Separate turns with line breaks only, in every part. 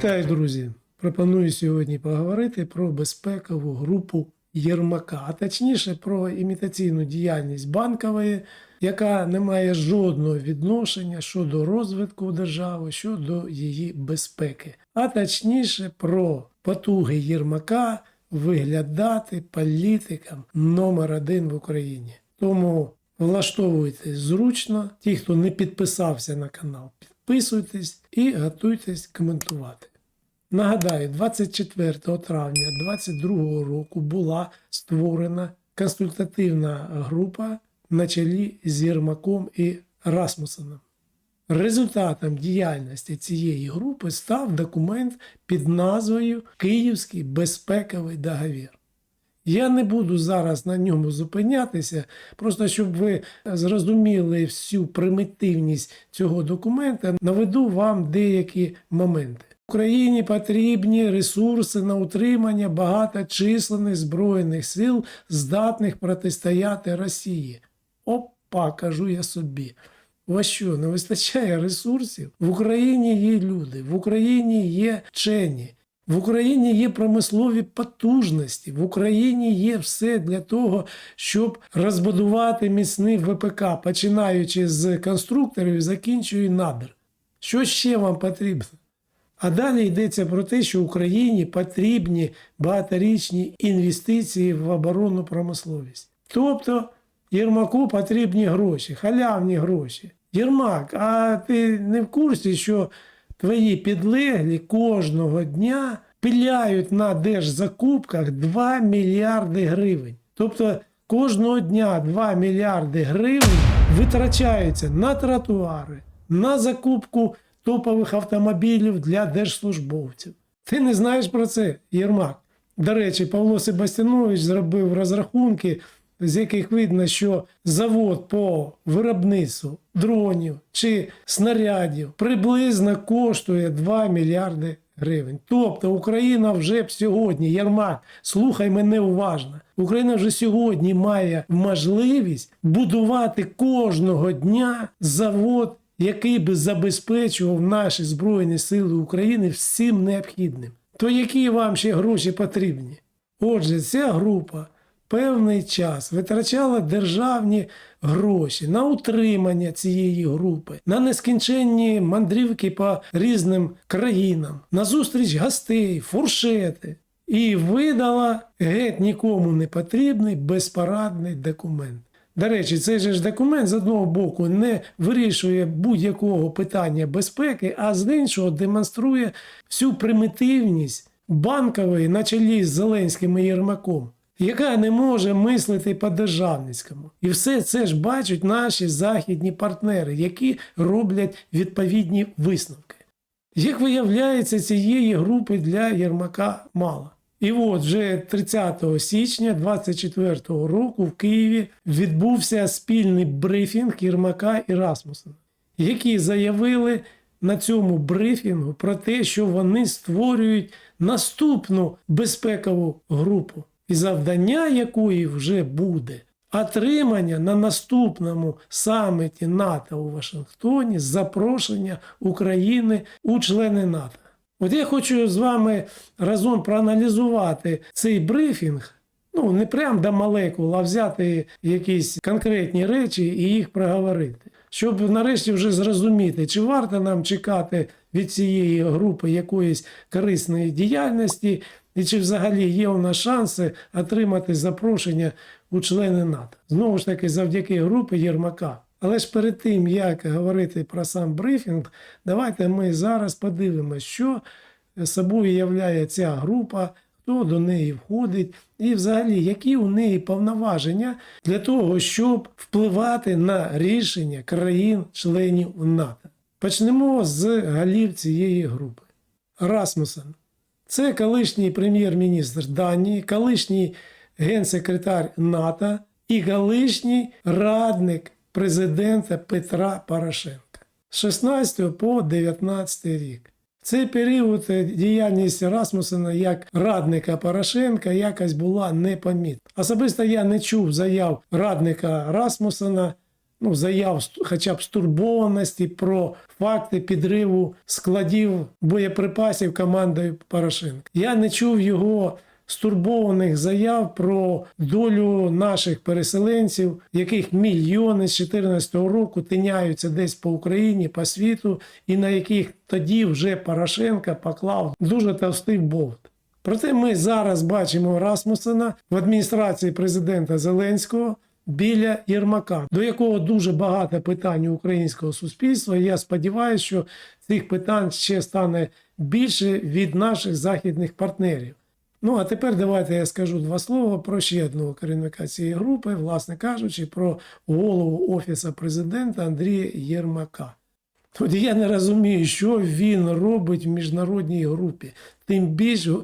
Вітаю, друзі! Пропоную сьогодні поговорити про безпекову групу Єрмака, а точніше про імітаційну діяльність банкової, яка не має жодного відношення щодо розвитку держави, щодо її безпеки, а точніше про потуги Єрмака виглядати політиком номер один в Україні. Тому влаштовуйтесь зручно. Ті, хто не підписався на канал, підписуйтесь і готуйтесь коментувати. Нагадаю, 24 травня 2022 року була створена консультативна група на чолі з Єрмаком і Расмусеном. Результатом діяльності цієї групи став документ під назвою Київський безпековий договір. Я не буду зараз на ньому зупинятися, просто щоб ви зрозуміли всю примітивність цього документа, наведу вам деякі моменти. Україні потрібні ресурси на утримання багаточисленних збройних сил, здатних протистояти Росії. Опа, кажу я собі. Вас що, не вистачає ресурсів? В Україні є люди, в Україні є вчені, в Україні є промислові потужності, в Україні є все для того, щоб розбудувати міцний ВПК, починаючи з конструкторів і закінчуючи надр. Що ще вам потрібно? А далі йдеться про те, що Україні потрібні багаторічні інвестиції в оборонну промисловість. Тобто Єрмаку потрібні гроші, халявні гроші. Єрмак, а ти не в курсі, що твої підлеглі кожного дня пиляють на держзакупках 2 мільярди гривень. Тобто кожного дня 2 мільярди гривень витрачаються на тротуари, на закупку топових автомобілів для держслужбовців. Ти не знаєш про це, Єрмак. До речі, Павло Себастьянович зробив розрахунки, з яких видно, що завод по виробництву дронів чи снарядів приблизно коштує 2 мільярди гривень. Тобто Україна вже б сьогодні, Єрмак, слухай мене уважно. Україна вже сьогодні має можливість будувати кожного дня завод який би забезпечував наші Збройні Сили України всім необхідним. То які вам ще гроші потрібні? Отже, ця група певний час витрачала державні гроші на утримання цієї групи, на нескінченні мандрівки по різним країнам, на зустріч гостей, фуршети. І видала геть нікому не потрібний безпарадний документ. До речі, цей же ж документ з одного боку не вирішує будь-якого питання безпеки, а з іншого демонструє всю примітивність банкової на чолі з Зеленським і Єрмаком, яка не може мислити по-державницькому. І все це ж бачать наші західні партнери, які роблять відповідні висновки. Як виявляється, цієї групи для Єрмака мало. І от вже 30 січня 2024 року в Києві відбувся спільний брифінг Єрмака і Расмусена, які заявили на цьому брифінгу про те, що вони створюють наступну безпекову групу, і завдання якої вже буде отримання на наступному саміті НАТО у Вашингтоні запрошення України у члени НАТО. От я хочу з вами разом проаналізувати цей брифінг. Ну, не прям до молекул, а взяти якісь конкретні речі і їх проговорити. Щоб нарешті вже зрозуміти, чи варто нам чекати від цієї групи якоїсь корисної діяльності, і чи взагалі є у нас шанси отримати запрошення у члени НАТО. Знову ж таки, завдяки групі Єрмака. Але ж перед тим, як говорити про сам брифінг, давайте ми зараз подивимося, що собою являє ця група, хто до неї входить, і взагалі, які у неї повноваження для того, щоб впливати на рішення країн-членів НАТО. Почнемо з голів цієї групи. Расмусен. Це колишній прем'єр-міністр Данії, колишній генсекретар НАТО і колишній радник президента Петра Порошенка з 16 по 19 рік. В цей період діяльність Расмусена як радника Порошенка якось була непомітна. Особисто я не чув заяв радника Расмусена ну, заяв хоча б стурбованості про факти підриву складів боєприпасів командою Порошенка. Я не чув його стурбованих заяв про долю наших переселенців, яких мільйони з 2014 року тиняються десь по Україні, по світу, і на яких тоді вже Порошенко поклав дуже товстий болт. Проте ми зараз бачимо Расмусена в адміністрації президента Зеленського біля Єрмака, до якого дуже багато питань українського суспільства. Я сподіваюся, що цих питань ще стане більше від наших західних партнерів. Ну а тепер давайте я скажу два слова про ще одного керівника цієї групи, власне кажучи, про голову Офісу президента Андрія Єрмака. От я не розумію, що він робить в міжнародній групі, тим більше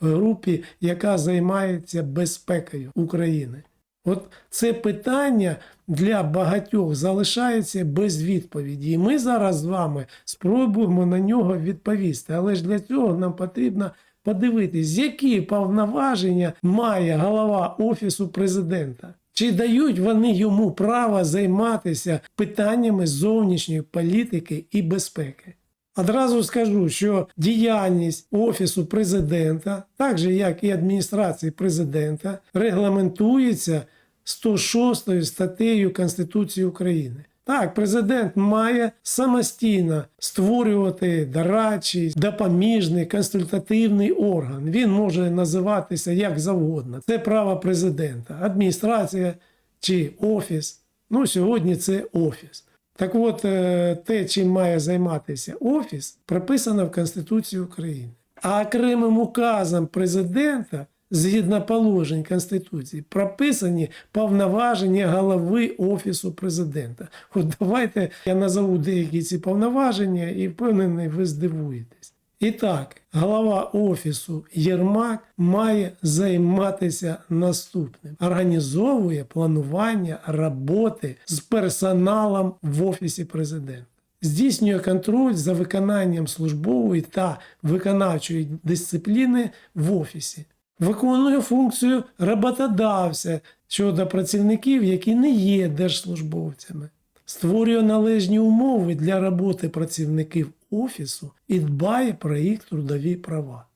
групі, яка займається безпекою України. От це питання для багатьох залишається без відповіді. І ми зараз з вами спробуємо на нього відповісти. Але ж для цього нам потрібно подивитись, які повноваження має голова Офісу президента. Чи дають вони йому право займатися питаннями зовнішньої політики і безпеки? Одразу скажу, що діяльність Офісу президента, так же як і адміністрації президента, регламентується 106 статтею Конституції України. Так, президент має самостійно створювати дорадчий, допоміжний, консультативний орган. Він може називатися як завгодно. Це право президента, адміністрація чи офіс. Ну, сьогодні це офіс. Так от, е, те, чим має займатися офіс, прописано в Конституції України. А окремим указом президента, згідно положень Конституції, прописані повноваження голови Офісу президента. От давайте я назову деякі ці повноваження і впевнений, ви здивуєтесь. І так, голова офісу Єрмак має займатися наступним: організовує планування роботи з персоналом в офісі президента. Здійснює контроль за виконанням службової та виконавчої дисципліни в офісі. Виконує функцію роботодавця щодо працівників, які не є держслужбовцями створює належні умови для роботи працівників офісу і дбає про їх трудові права.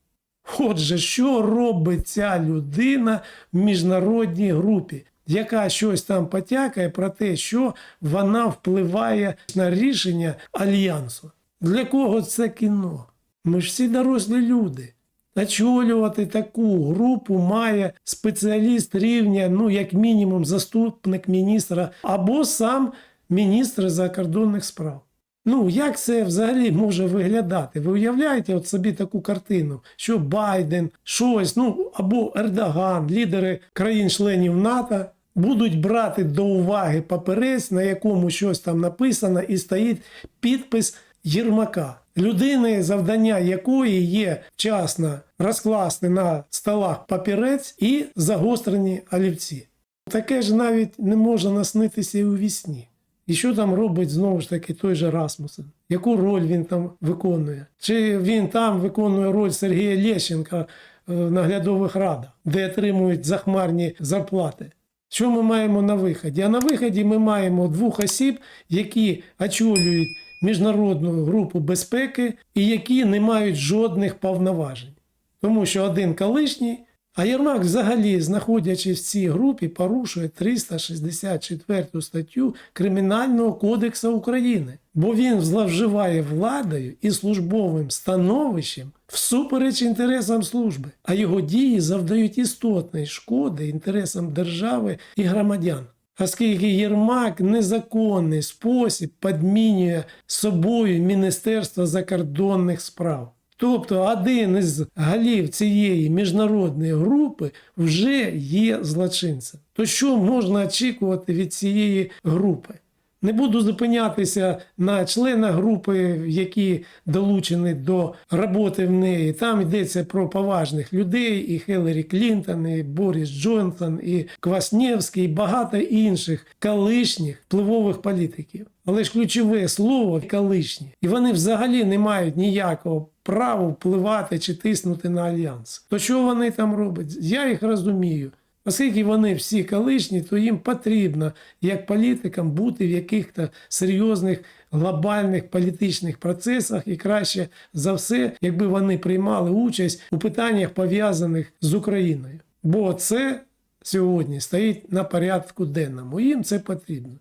Отже, що робить ця людина в міжнародній групі, яка щось там потякає про те, що вона впливає на рішення альянсу? Для кого це кіно? Ми ж всі дорослі люди. Очолювати таку групу має спеціаліст рівня, ну, як мінімум, заступник міністра або сам міністр закордонних справ. Ну, як це взагалі може виглядати? Ви уявляєте от собі таку картину, що Байден, щось, ну або Ердоган, лідери країн-членів НАТО будуть брати до уваги паперець, на якому щось там написано, і стоїть підпис Єрмака. Людини, завдання якої є вчасно розкласти на столах папірець і загострені олівці. Таке ж навіть не може наснитися і у вісні. І що там робить знову ж таки той же Расмусен? Яку роль він там виконує? Чи він там виконує роль Сергія Лещенка е, в наглядових радах, де отримують захмарні зарплати? Що ми маємо на виході? А на виході ми маємо двох осіб, які очолюють міжнародну групу безпеки і які не мають жодних повноважень. Тому що один колишній, а Єрмак, взагалі, знаходячись в цій групі, порушує 364 статтю Кримінального кодексу України, бо він зловживає владою і службовим становищем всупереч інтересам служби, а його дії завдають істотної шкоди інтересам держави і громадян. Оскільки Єрмак незаконний спосіб підмінює собою Міністерство закордонних справ. Тобто один із голів цієї міжнародної групи вже є злочинцем. То що можна очікувати від цієї групи? Не буду зупинятися на членах групи, які долучені до роботи в неї. Там йдеться про поважних людей, і Хелері Клінтон, і Борис Джонсон, і Кваснєвський, і багато інших колишніх впливових політиків. Але ж ключове слово колишні. І вони взагалі не мають ніякого права впливати чи тиснути на альянс. То що вони там роблять? Я їх розумію. Оскільки вони всі колишні, то їм потрібно, як політикам, бути в якихось серйозних глобальних політичних процесах, і краще за все, якби вони приймали участь у питаннях пов'язаних з Україною. Бо це сьогодні стоїть на порядку денному. Їм це потрібно.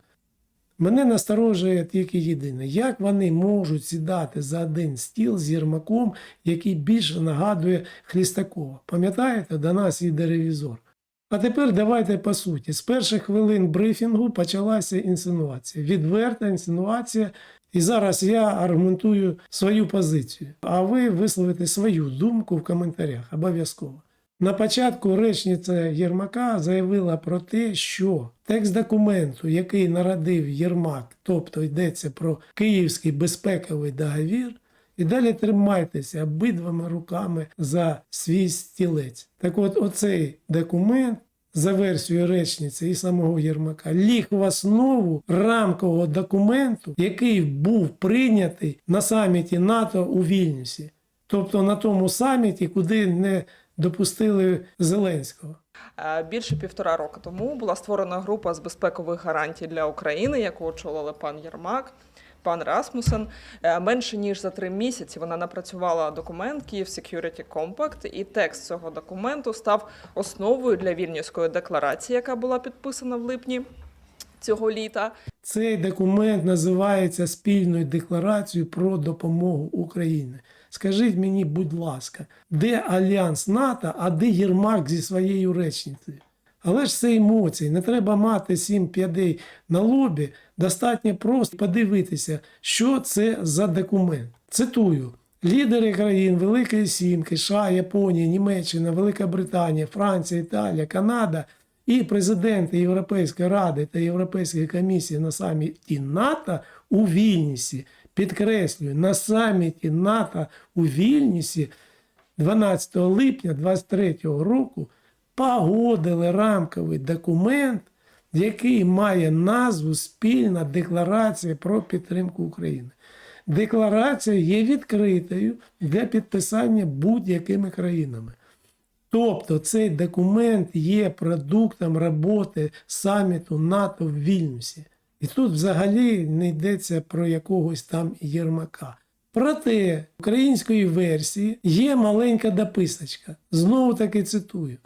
Мене насторожує тільки єдине, як вони можуть сідати за один стіл з Єрмаком, який більше нагадує Хлістакова. Пам'ятаєте, до нас йде ревізор. А тепер давайте по суті. З перших хвилин брифінгу почалася інсинуація. Відверта інсинуація. І зараз я аргументую свою позицію. А ви висловите свою думку в коментарях обов'язково. На початку речниця Єрмака заявила про те, що текст документу, який народив Єрмак, тобто йдеться про Київський безпековий договір, і далі тримайтеся обидвома руками за свій стілець. Так от, оцей документ. За версією речниці і самого Єрмака ліг в основу рамкового документу, який був прийнятий на саміті НАТО у Вільнюсі, тобто на тому саміті, куди не допустили Зеленського.
Е, Більше півтора року тому була створена група з безпекових гарантій для України, яку очолили пан Єрмак, пан Расмусен. Е, Менше ніж за три місяці вона напрацювала документ Київ Security Compact, і текст цього документу став основою для вільнюської декларації, яка була підписана в липні цього літа.
Цей документ називається спільною декларацією про допомогу Україні. Скажіть мені, будь ласка, де альянс НАТО, а де Єрмак зі своєю речницею? Але ж це емоції, не треба мати сім п'ядей на лобі, достатньо просто подивитися, що це за документ. Цитую. Лідери країн Великої Сімки, США, Японія, Німеччина, Велика Британія, Франція, Італія, Канада і президенти Європейської ради та Європейської комісії на саміті НАТО у Вільнісі, підкреслюю, на саміті НАТО у Вільнісі 12 липня 2023 року погодили рамковий документ, який має назву Спільна декларація про підтримку України. Декларація є відкритою для підписання будь-якими країнами. Тобто цей документ є продуктом роботи саміту НАТО в Вільнюсі. І тут взагалі не йдеться про якогось там Єрмака. Проте української версії є маленька дописочка. Знову таки цитую.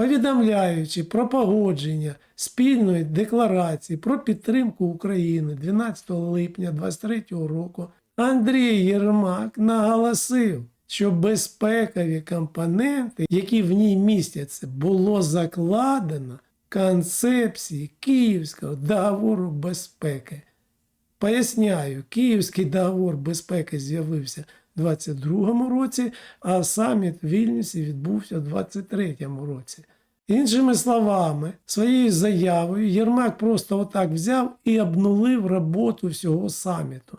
Повідомляючи про погодження спільної декларації про підтримку України 12 липня 2023 року, Андрій Єрмак наголосив, що безпекові компоненти, які в ній містяться, було закладено концепції Київського договору безпеки. Поясняю, Київський договор безпеки з'явився 22-му році, а саміт в Вільнюсі відбувся у 23-му році. Іншими словами, своєю заявою Єрмак просто отак взяв і обнулив роботу всього саміту.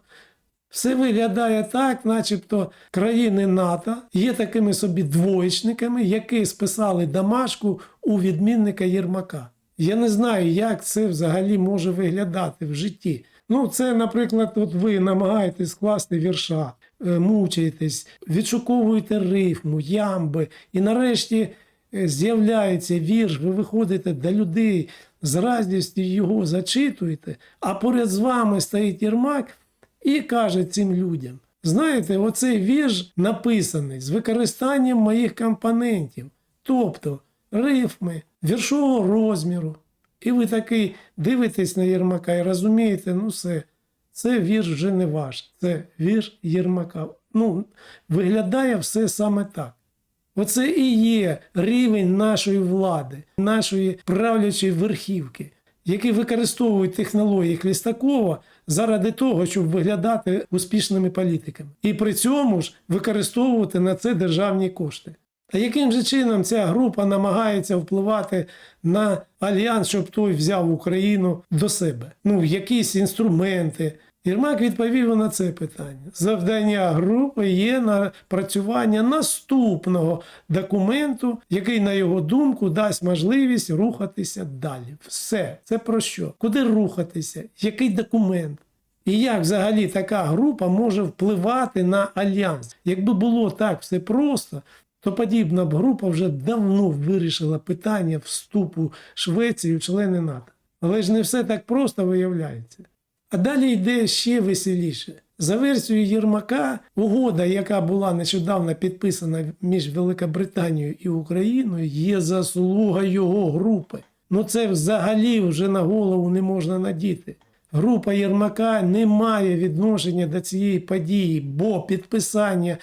Все виглядає так, начебто країни НАТО є такими собі двоєчниками, які списали домашку у відмінника Єрмака. Я не знаю, як це взагалі може виглядати в житті. Ну, це, наприклад, от ви намагаєтесь скласти вірша, мучаєтесь, відшуковуєте рифму, ямби, і нарешті е, з'являється вірш, ви виходите до людей, з радістю його зачитуєте, а поряд з вами стоїть Єрмак і каже цим людям: знаєте, оцей вірш написаний з використанням моїх компонентів, тобто рифми, віршового розміру. І ви такий дивитесь на Єрмака і розумієте, ну все, це вірш вже не ваш, це вірш Єрмака. Ну, виглядає все саме так. Оце і є рівень нашої влади, нашої правлячої верхівки, які використовують технології Хлістакова заради того, щоб виглядати успішними політиками. І при цьому ж використовувати на це державні кошти. А яким же чином ця група намагається впливати на альянс, щоб той взяв Україну до себе? Ну, якісь інструменти. Єрмак відповів на це питання. Завдання групи є напрацювання наступного документу, який, на його думку, дасть можливість рухатися далі. Все, це про що? Куди рухатися? Який документ? І як взагалі така група може впливати на альянс? Якби було так все просто, то подібна б група вже давно вирішила питання вступу Швеції в члени НАТО. Але ж не все так просто виявляється. А далі йде ще веселіше. За версією Єрмака, угода, яка була нещодавно підписана між Великобританією і Україною, є заслуга його групи. Ну це взагалі вже на голову не можна надіти. Група Єрмака не має відношення до цієї події, бо підписання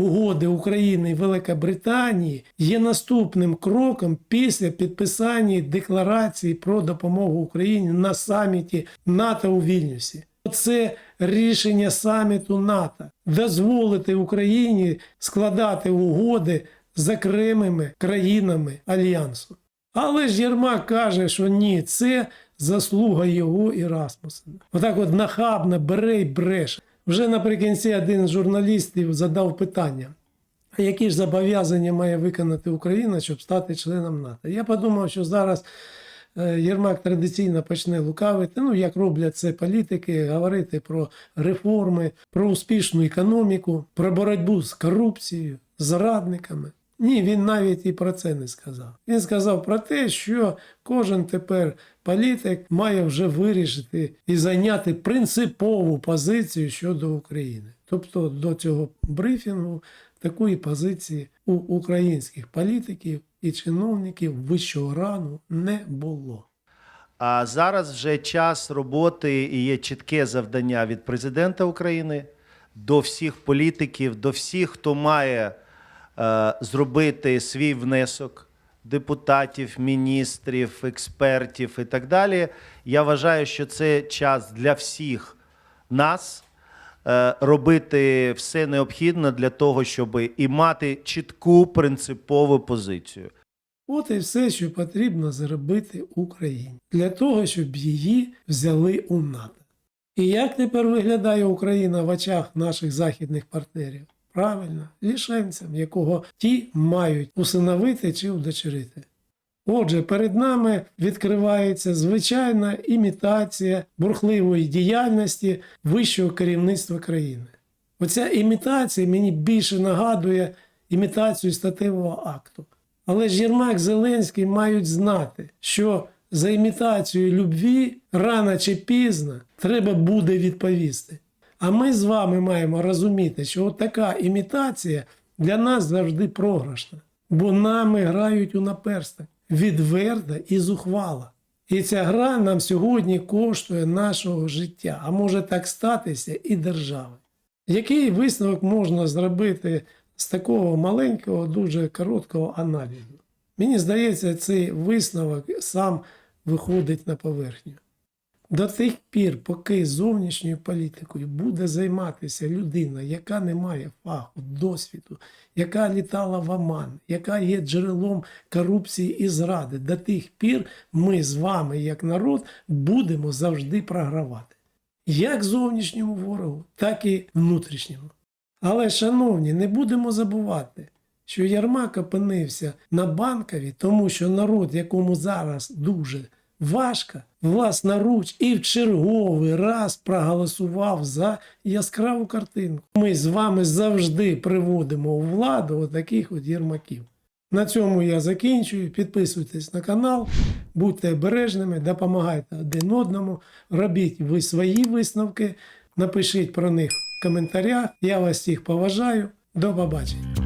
угоди України і Великобританії є наступним кроком після підписання декларації про допомогу Україні на саміті НАТО у Вільнюсі. Це рішення саміту НАТО дозволити Україні складати угоди з окремими країнами альянсу. Але ж Єрмак каже, що ні, це заслуга його і Расмусена. Отак от нахабно бере й бреше. Вже наприкінці один з журналістів задав питання: а які ж зобов'язання має виконати Україна, щоб стати членом НАТО? Я подумав, що зараз е, Єрмак традиційно почне лукавити, ну як роблять це політики, говорити про реформи, про успішну економіку, про боротьбу з корупцією, з зрадниками. Ні, він навіть і про це не сказав. Він сказав про те, що кожен тепер політик має вже вирішити і зайняти принципову позицію щодо України. Тобто до цього брифінгу такої позиції у українських політиків і чиновників вищого рану не було.
А зараз вже час роботи і є чітке завдання від президента України до всіх політиків, до всіх, хто має зробити свій внесок, депутатів, міністрів, експертів і так далі. Я вважаю, що це час для всіх нас е, робити все необхідне для того, щоб і мати чітку принципову позицію.
От і все, що потрібно зробити Україні для того, щоб її взяли у НАТО. І як тепер виглядає Україна в очах наших західних партнерів? Правильно, лішенцем, якого ті мають усиновити чи удочерити. Отже, перед нами відкривається звичайна імітація бурхливої діяльності вищого керівництва країни. Оця імітація мені більше нагадує імітацію статевого акту. Але ж Єрмак Зеленський мають знати, що за імітацією любві рано чи пізно треба буде відповісти. А ми з вами маємо розуміти, що така імітація для нас завжди програшна, бо нами грають у наперсток відверта і зухвала. І ця гра нам сьогодні коштує нашого життя, а може так статися і держави. Який висновок можна зробити з такого маленького, дуже короткого аналізу? Мені здається, цей висновок сам виходить на поверхню. До тих пір, поки зовнішньою політикою буде займатися людина, яка не має фаху, досвіду, яка літала в Оман, яка є джерелом корупції і зради, до тих пір ми з вами, як народ, будемо завжди програвати. Як зовнішньому ворогу, так і внутрішньому. Але, шановні, не будемо забувати, що Ярмак опинився на банкові, тому що народ, якому зараз дуже важко, власноруч і в черговий раз проголосував за яскраву картинку. Ми з вами завжди приводимо у владу отаких от єрмаків. На цьому я закінчую. Підписуйтесь на канал, будьте обережними, допомагайте один одному, робіть ви свої висновки, напишіть про них в коментарях. Я вас всіх поважаю. До побачення.